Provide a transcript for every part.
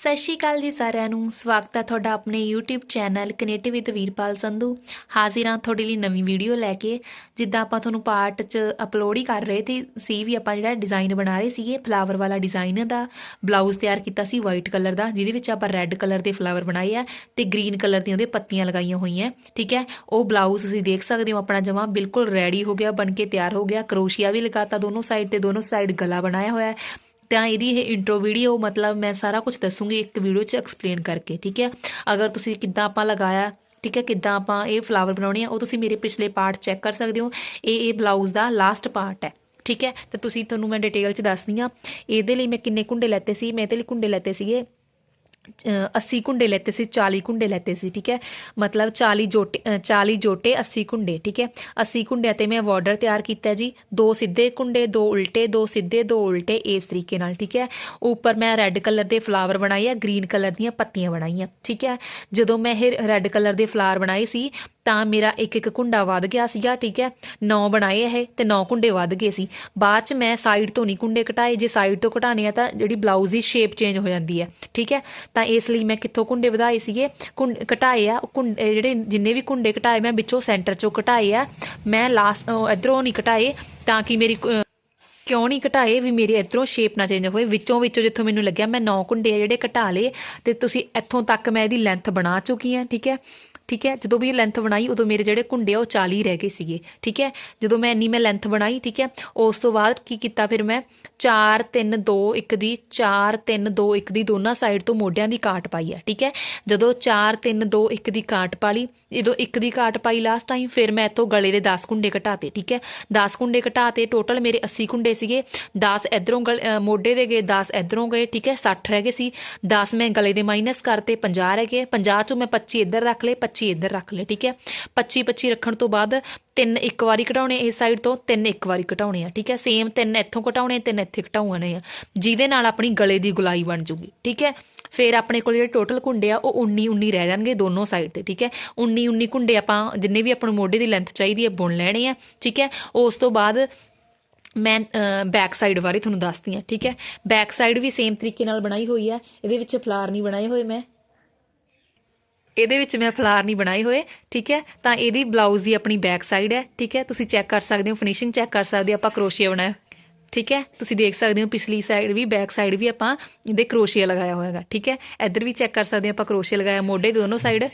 ਸਤਿ ਸ਼੍ਰੀ ਅਕਾਲ ਜੀ ਸਾਰਿਆਂ ਨੂੰ। ਸਵਾਗਤ ਹੈ ਤੁਹਾਡਾ ਆਪਣੇ YouTube channel connective with Veerpal Sandhu. ਹਾਜ਼ਰ ਹਾਂ ਤੁਹਾਡੇ ਲਈ ਨਵੀਂ ਵੀਡੀਓ ਲੈ ਕੇ। ਜਿੱਦਾਂ ਆਪਾਂ ਤੁਹਾਨੂੰ ਪਾਰਟ 'ਚ ਅਪਲੋਡ ਹੀ ਕਰ ਰਹੇ ਤੇ ਸੀ ਵੀ ਆਪਾਂ ਜਿਹੜਾ ਡਿਜ਼ਾਈਨ ਬਣਾ ਰਹੇ ਸੀਗੇ ਫਲਾਵਰ ਵਾਲਾ ਡਿਜ਼ਾਈਨ ਦਾ ਬਲਾਊਜ਼ ਤਿਆਰ ਕੀਤਾ ਸੀ ਵਾਈਟ ਕਲਰ ਦਾ, ਜਿਹਦੇ ਵਿੱਚ ਆਪਾਂ ਰੈੱਡ ਕਲਰ ਦੇ ਫਲਾਵਰ ਬਣਾਏ ਆ ਤੇ ਗ੍ਰੀਨ ਕਲਰ ਦੀਆਂ ਉਹਦੇ ਪੱਤੀਆਂ ਲਗਾਈਆਂ ਹੋਈਆਂ। ਠੀਕ ਹੈ? ਉਹ ਬਲਾਊਜ਼ ਤੁਸੀਂ ਦੇਖ ਸਕਦੇ ਹੋ ਆਪਣਾ ਜਮਾ ਬਿਲਕੁਲ ਰੈਡੀ ਹੋ ਗਿਆ, ਬਣ ਕੇ ਤਿਆਰ ਹੋ ਗਿਆ। ਕਰੋਸ਼ੀਆ ਵੀ ਲਗਾਤਾ ਦੋਨੋਂ ਸਾਈਡ ਤੇ, ਦੋਨੋਂ ਸਾਈਡ ਗਲਾ ਬਣਾਇਆ ਹੋਇਆ। ਹੈ ਤਾਂ ਇਹਦੀ ਇਹ ਇੰਟਰੋ ਵੀਡੀਓ ਮਤਲਬ ਮੈਂ ਸਾਰਾ ਕੁਝ ਦੱਸੂਗੀ ਇੱਕ ਵੀਡੀਓ 'ਚ ਐਕਸਪਲੇਨ ਕਰਕੇ, ਠੀਕ ਹੈ? ਅਗਰ ਤੁਸੀਂ ਕਿੱਦਾਂ ਆਪਾਂ ਲਗਾਇਆ, ਠੀਕ ਹੈ? ਕਿੱਦਾਂ ਆਪਾਂ ਇਹ ਫਲਾਵਰ ਬਣਾਉਣੇ ਆ, ਉਹ ਤੁਸੀਂ ਮੇਰੇ ਪਿਛਲੇ ਪਾਰਟ ਚੈੱਕ ਕਰ ਸਕਦੇ ਹੋ। ਇਹ ਇਹ ਬਲਾਊਜ਼ ਦਾ ਲਾਸਟ ਪਾਰਟ ਹੈ, ਠੀਕ ਹੈ? ਤੇ ਤੁਸੀਂ ਤੁਹਾਨੂੰ ਮੈਂ ਡਿਟੇਲ 'ਚ ਦੱਸਦੀ ਆ ਇਹਦੇ ਲਈ ਮੈਂ ਕਿੰਨੇ ਕੁੰਡੇ ਲੈਤੇ ਸੀ? ਮੈਂ ਇਹਦੇ ਲਈ ਕੁੰਡੇ ਲੈਤੇ ਸੀਗੇ ਅ, 80 ਕੁੰਡੇ ਲੈਤੇ ਸੀ 40 ਕੁੰਡੇ ਲੈਤੇ ਸੀ ਠੀਕ ਹੈ? ਮਤਲਬ 40 ਜੋਟੇ ਅ, 40 ਜੋਟੇ 80 ਕੁੰਡੇ ਠੀਕ ਹੈ? 80 ਕੁੰਡਿਆਂ ਤੇ ਮੈਂ ਬਾਰਡਰ ਤਿਆਰ ਕੀਤਾ ਜੀ। ਦੋ ਸਿੱਧੇ ਕੁੰਡੇ ਦੋ ਉਲਟੇ ਦੋ ਸਿੱਧੇ ਦੋ ਉਲਟੇ ਇਸ ਤਰੀਕੇ ਨਾਲ ਠੀਕ ਹੈ? ਉੱਪਰ ਮੈਂ ਰੈੱਡ ਕਲਰ ਦੇ ਫਲਾਵਰ ਬਣਾਏ ਆ ਗ੍ਰੀਨ ਕਲਰ ਦੀਆਂ ਪੱਤੀਆਂ ਬਣਾਈਆਂ ਠੀਕ ਹੈ? ਜਦੋਂ ਮੈਂ ਇਹ ਰੈੱਡ ਕਲਰ ਦੇ ਫਲਾਵਰ ਬਣਾਏ ਸੀ ਤਾਂ ਮੇਰਾ ਇੱਕ ਇੱਕ ਕੁੰਡਾ ਵੱਧ ਗਿਆ ਸੀਗਾ, ਠੀਕ ਹੈ? 9 ਬਣਾਏ ਇਹ ਤੇ 9 ਕੁੰਡੇ ਵੱਧ ਗਏ ਸੀ। ਬਾਅਦ ਚ ਮੈਂ ਸਾਈਡ ਤੋਂ ਨਹੀਂ ਕੁੰਡੇ ਘਟਾਏ ਜੇ ਸਾਈਡ ਤੋਂ ਘਟਾਣੇ ਆ ਤਾਂ ਜਿਹੜੀ ਬਲਾਊਜ਼ ਦੀ ਸ਼ੇਪ ਚੇਂਜ ਹੋ ਜਾਂਦੀ ਹੈ, ਠੀਕ ਹੈ? ਤਾਂ ਇਸ ਲਈ ਮੈਂ ਕਿੱਥੋਂ ਕੁੰਡੇ ਵਧਾਏ ਸੀਗੇ? ਕੁੰਡ ਘਟਾਏ ਆ ਉਹ ਕੁੰਡ- ਜਿਹੜੇ ਜਿੰਨੇ ਵੀ ਕੁੰਡੇ ਘਟਾਏ ਮੈਂ ਵਿੱਚੋਂ ਸੈਂਟਰ ਚੋਂ ਘਟਾਏ ਆ। ਮੈਂ ਲਾਸਟ ਇਧਰੋਂ ਨਹੀਂ ਘਟਾਏ ਤਾਂ ਕਿ ਮੇਰੀ ਕਿਉਂ ਨਹੀਂ ਘਟਾਏ ਵੀ ਮੇਰੇ ਇਧਰੋਂ ਸ਼ੇਪ ਨਾ ਚੇਂਜ ਹੋਏ। ਵਿੱਚੋਂ ਵਿੱਚੋਂ ਜਿੱਥੋਂ ਮੈਨੂੰ ਲੱਗਿਆ ਮੈਂ 9 ਕੁੰਡੇ ਆ ਜਿਹੜੇ ਘਟਾ ਲਏ ਤੇ ਤੁਸੀਂ ਇੱਥੋਂ ਤੱਕ ਮੈਂ ਇਹਦੀ ਲੈਂਥ ਬਣਾ ਚੁੱਕੀ ਹਾਂ, ਠੀਕ ਹੈ? ਠੀਕ ਹੈ? ਜਦੋਂ ਵੀ ਇਹ ਲੈਂਥ ਬਣਾਈ, ਉਦੋਂ ਮੇਰੇ ਜਿਹੜੇ ਕੁੰਡੇ ਆ, ਉਹ 40 ਰਹਿ ਗਏ ਸੀਗੇ, ਠੀਕ ਹੈ? ਜਦੋਂ ਮੈਂ ਇੰਨੀ ਮੈਂ ਲੈਂਥ ਬਣਾਈ, ਠੀਕ ਹੈ, ਉਸ ਤੋਂ ਬਾਅਦ ਕੀ ਕੀਤਾ ਫਿਰ ਮੈਂ? 4 3 2 1 ਦੀ 4 3 2 1 ਦੀ ਦੋਨਾਂ ਸਾਈਡ ਤੋਂ ਮੋਢਿਆਂ ਦੀ ਕਾਟ ਪਾਈ ਹੈ, ਠੀਕ ਹੈ? ਜਦੋਂ 4 3 2 1 ਦੀ ਕਾਟ ਪਾ ਲਈ, ਜਦੋਂ 1 ਦੀ ਕਾਟ ਪਾਈ ਲਾਸਟ ਟਾਈਮ ਫਿਰ ਮੈਂ ਇੱਥੋਂ ਗਲੇ ਦੇ 10 ਕੁੰਡੇ ਘਟਾਤੇ ਠੀਕ ਹੈ? 10 ਕੁੰਡੇ ਘਟਾਤੇ ਟੋਟਲ ਮੇਰੇ 80 ਕੁੰਡੇ ਸੀਗੇ 10 ਇਧਰੋਂ ਮੋਢੇ ਦੇ ਗਏ 10 ਇਧਰੋਂ ਗਏ, ਠੀਕ ਹੈ? 60 ਰਹਿ ਗਏ ਸੀ 10 ਮੈਂ ਗਲੇ ਦੇ ਮਾਈਨਸ ਕਰਤੇ 50 ਰਹਿ ਗਏ 50 ਚੋਂ ਮੈਂ 25 ਇੱਧਰ ਰੱਖ ਲਏ 25 ਇੱਧਰ ਰੱਖ ਲਏ ਠੀਕ ਹੈ? 25 25 ਰੱਖਣ ਤੋਂ ਬਾਅਦ ਤਿੰਨ ਇੱਕ ਵਾਰੀ ਘਟਾਉਣੇ ਇਸ ਸਾਈਡ ਤੋਂ, ਤਿੰਨ ਇੱਕ ਵਾਰੀ ਘਟਾਉਣੇ ਆ, ਠੀਕ ਹੈ? ਸੇਮ ਤਿੰਨ ਇੱਥੋਂ ਘਟਾਉਣੇ ਤਿੰਨ ਇੱਥੇ ਘਟਾਉਣੇ ਆ, ਜਿਹਦੇ ਨਾਲ ਆਪਣੀ ਗਲੇ ਦੀ ਗੁਲਾਈ ਬਣ ਜੂਗੀ, ਠੀਕ ਹੈ? ਫਿਰ ਆਪਣੇ ਕੋਲ ਜਿਹੜੇ ਟੋਟਲ ਕੁੰਡੇ ਆ, ਉਹ 19 19 ਰਹਿ ਜਾਣਗੇ ਦੋਨੋਂ ਸਾਈਡ ਤੇ, ਠੀਕ ਹੈ? 19 19 ਕੁੰਡੇ ਆਪਾਂ ਜਿੰਨੇ ਵੀ ਆਪਾਂ ਨੂੰ ਮੋਢੇ ਦੀ ਲੈਂਥ ਚਾਹੀਦੀ ਹੈ, ਬੁਣ ਲੈਣੇ ਆ, ਠੀਕ ਹੈ? ਉਸ ਤੋਂ ਬਾਅਦ ਮੈਂ ਬੈਕ ਸਾਈਡ ਬਾਰੇ ਤੁਹਾਨੂੰ ਦੱਸਦੀ ਹਾਂ, ਠੀਕ ਹੈ? ਬੈਕ ਸਾਈਡ ਵੀ ਸੇਮ ਤਰੀਕੇ ਨਾਲ ਬਣਾਈ ਹੋਈ ਆ ਇਹਦੇ ਵਿੱਚ ਫਲਾਰ ਨਹੀਂ ਬਣਾਏ ਹੋਏ ਮੈਂ ਇਹਦੇ ਵਿੱਚ ਮੈਂ ਫਲਾਰ ਨਹੀਂ ਬਣਾਏ ਹੋਏ, ਠੀਕ ਹੈ? ਤਾਂ ਇਹਦੀ ਬਲਾਊਜ਼ ਦੀ ਆਪਣੀ ਬੈਕ ਸਾਈਡ ਹੈ, ਠੀਕ ਹੈ? ਤੁਸੀਂ ਚੈੱਕ ਕਰ ਸਕਦੇ ਹੋ ਫਿਨਿਸ਼ਿੰਗ ਚੈੱਕ ਕਰ ਸਕਦੇ ਹੋ, ਆਪਾਂ ਕਰੋਸ਼ੀਆ ਬਣਾਇਆ ਠੀਕ ਹੈ? ਤੁਸੀਂ ਦੇਖ ਸਕਦੇ ਹੋ, ਪਿਛਲੀ ਸਾਈਡ ਵੀ ਬੈਕ ਸਾਈਡ ਵੀ ਆਪਾਂ ਇਹਦੇ ਕਰੋਸ਼ੀਆ ਲਗਾਇਆ ਹੋਇਆ ਹੈਗਾ, ਠੀਕ ਹੈ? ਇੱਧਰ ਵੀ ਚੈੱਕ ਕਰ ਸਕਦੇ ਹੋ, ਆਪਾਂ ਕਰੋਸ਼ੀਆ ਲਗਾਇਆ, ਮੋਢੇ ਦੋਨੋਂ ਸਾਈਡ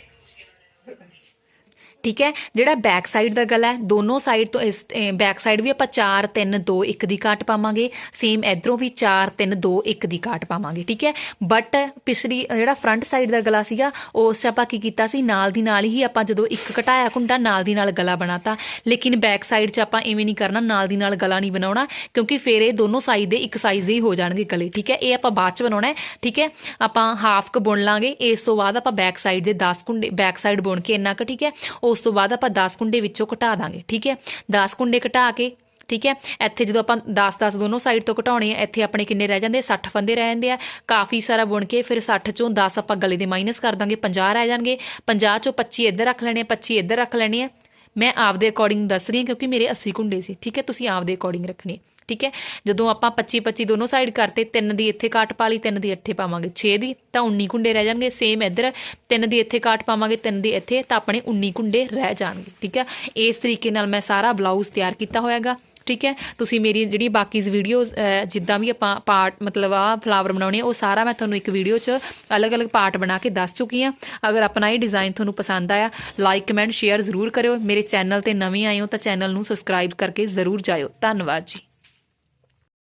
ਠੀਕ ਹੈ? ਜਿਹੜਾ ਬੈਕ ਸਾਈਡ ਦਾ ਗਲਾ ਹੈ, ਦੋਨੋਂ ਸਾਈਡ ਤੋਂ ਇਸ ਬੈਕ ਸਾਈਡ ਵੀ ਆਪਾਂ 4 3 2 1 ਦੀ ਕਾਟ ਪਾਵਾਂਗੇ। ਸੇਮ ਇਧਰੋਂ ਵੀ 4 3 2 1 ਦੀ ਕਾਟ ਪਾਵਾਂਗੇ, ਠੀਕ ਹੈ? ਬਟ ਪਿਛਲੀ ਜਿਹੜਾ ਫਰੰਟ ਸਾਈਡ ਦਾ ਗਲਾ ਸੀਗਾ, ਉਸ 'ਚ ਆਪਾਂ ਕੀ ਕੀਤਾ ਸੀ? ਨਾਲ ਦੀ ਨਾਲ ਹੀ ਆਪਾਂ ਜਦੋਂ ਇੱਕ ਘਟਾਇਆ ਕੁੰਡਾ, ਨਾਲ ਦੀ ਨਾਲ ਗਲਾ ਬਣਾਤਾ। ਲੇਕਿਨ ਬੈਕ ਸਾਈਡ 'ਚ ਆਪਾਂ ਐਵੇਂ ਨਹੀਂ ਕਰਨਾ, ਨਾਲ ਦੀ ਨਾਲ ਗਲਾ ਨਹੀਂ ਬਣਾਉਣਾ, ਕਿਉਂਕਿ ਫਿਰ ਇਹ ਦੋਨੋਂ ਸਾਈਡ ਦੇ ਇੱਕ ਸਾਈਜ਼ ਦੇ ਹੀ ਹੋ ਜਾਣਗੇ ਗਲੇ, ਠੀਕ ਹੈ? ਇਹ ਆਪਾਂ ਬਾਅਦ 'ਚ ਬਣਾਉਣਾ ਹੈ, ਠੀਕ ਹੈ? ਆਪਾਂ ਹਾਫ ਕ ਬੁਣ ਲਾਂਗੇ। ਇਸ ਤੋਂ ਬਾਅਦ ਆਪਾਂ ਬੈਕ ਸਾਈਡ ਦੇ 10 ਕੁੰਡੇ ਬੈਕ ਸਾਈਡ ਬੁਣ ਕੇ ਇੰਨਾ ਕ, ਠੀਕ ਹੈ? ਉਸ ਉਸ ਤੋਂ ਬਾਅਦ ਆਪਾਂ 10 ਕੁੰਡੇ ਵਿੱਚੋਂ ਘਟਾ ਦਾਂਗੇ, ਠੀਕ ਹੈ? 10 ਕੁੰਡੇ ਘਟਾ ਕੇ, ਠੀਕ ਹੈ? ਇੱਥੇ ਜਦੋਂ ਆਪਾਂ 10 10 ਦੋਨੋਂ ਸਾਈਡ ਤੋਂ ਘਟਾਉਣੇ ਆ, ਇੱਥੇ ਆਪਣੇ ਕਿੰਨੇ ਰਹਿ ਜਾਂਦੇ 60 ਫੰਦੇ ਰਹਿ ਜਾਂਦੇ ਆ। ਕਾਫੀ ਸਾਰਾ ਬੁਣ ਕੇ ਫਿਰ 60 ਚੋਂ 10 ਆਪਾਂ ਗਲੇ ਦੇ ਮਾਈਨਸ ਕਰ ਦਾਂਗੇ 50 ਰਹਿ ਜਾਣਗੇ। 50 ਚੋਂ 25 ਇੱਧਰ ਰੱਖ ਲੈਣੇ ਆ 25 ਇੱਧਰ ਰੱਖ ਲੈਣੇ ਆ। ਮੈਂ ਆਪਦੇ ਅਕੋਰਡਿੰਗ ਦੱਸ ਰਹੀ ਹਾਂ ਕਿਉਂਕਿ ਮੇਰੇ 80 ਕੁੰਡੇ ਸੀ, ਠੀਕ ਹੈ? ਤੁਸੀਂ ਆਪਦੇ ਅਕੋਰਡਿੰਗ ਰੱਖਣੇ ਠੀਕ ਹੈ? ਜਦੋਂ ਆਪਾਂ 25 25 ਦੋਨੋਂ ਸਾਈਡ ਕਰਤੇ, ਤਿੰਨ ਦੀ ਇੱਥੇ ਕਾਟ ਪਾ ਲਈ, ਤਿੰਨ ਦੀ ਇੱਥੇ ਪਾਵਾਂਗੇ। 6 ਦੀ, ਤਾਂ 19 ਕੁੰਡੇ ਰਹਿ ਜਾਣਗੇ ਸੇਮ ਇੱਧਰ। ਤਿੰਨ ਦੀ ਇੱਥੇ ਕਾਟ ਪਾਵਾਂਗੇ, ਤਿੰਨ ਦੀ ਇੱਥੇ, ਤਾਂ ਆਪਣੇ 19 ਕੁੰਡੇ ਰਹਿ ਜਾਣਗੇ, ਠੀਕ ਹੈ? ਇਸ ਤਰੀਕੇ ਨਾਲ ਮੈਂ ਸਾਰਾ ਬਲਾਊਜ਼ ਤਿਆਰ ਕੀਤਾ ਹੋਇਆਗਾ, ਠੀਕ ਹੈ? ਤੁਸੀਂ ਮੇਰੀ ਜਿਹੜੀ ਬਾਕੀ ਵੀਡੀਓਜ਼ ਜਿੱਦਾਂ ਵੀ ਆਪਾਂ ਪਾਰਟ ਮਤਲਬ ਆ ਫਲਾਵਰ ਬਣਾਉਣੇ ਆ ਉਹ ਸਾਰਾ ਮੈਂ ਤੁਹਾਨੂੰ ਇੱਕ ਵੀਡੀਓ 'ਚ ਅਲੱਗ-ਅਲੱਗ ਪਾਰਟ ਬਣਾ ਕੇ ਦੱਸ ਚੁੱਕੀ ਆ ਅਗਰ ਆਪਣਾ ਇਹ ਡਿਜ਼ਾਈਨ ਤੁਹਾਨੂੰ ਪਸੰਦ ਆਇਆ ਲਾਈਕ ਕਮੈਂਟ ਸ਼ੇਅਰ ਜ਼ਰੂਰ ਕਰਿਓ। ਮੇਰੇ ਚੈਨਲ ਤੇ ਨਵੇਂ ਆਏ ਹੋ ਤਾਂ ਚੈਨਲ ਨੂੰ ਸਬਸਕ੍ਰਾਈਬ ਕਰਕੇ ਜ਼ਰੂਰ ਜਾਇਓ। ਧੰਨਵਾਦ ਜੀ।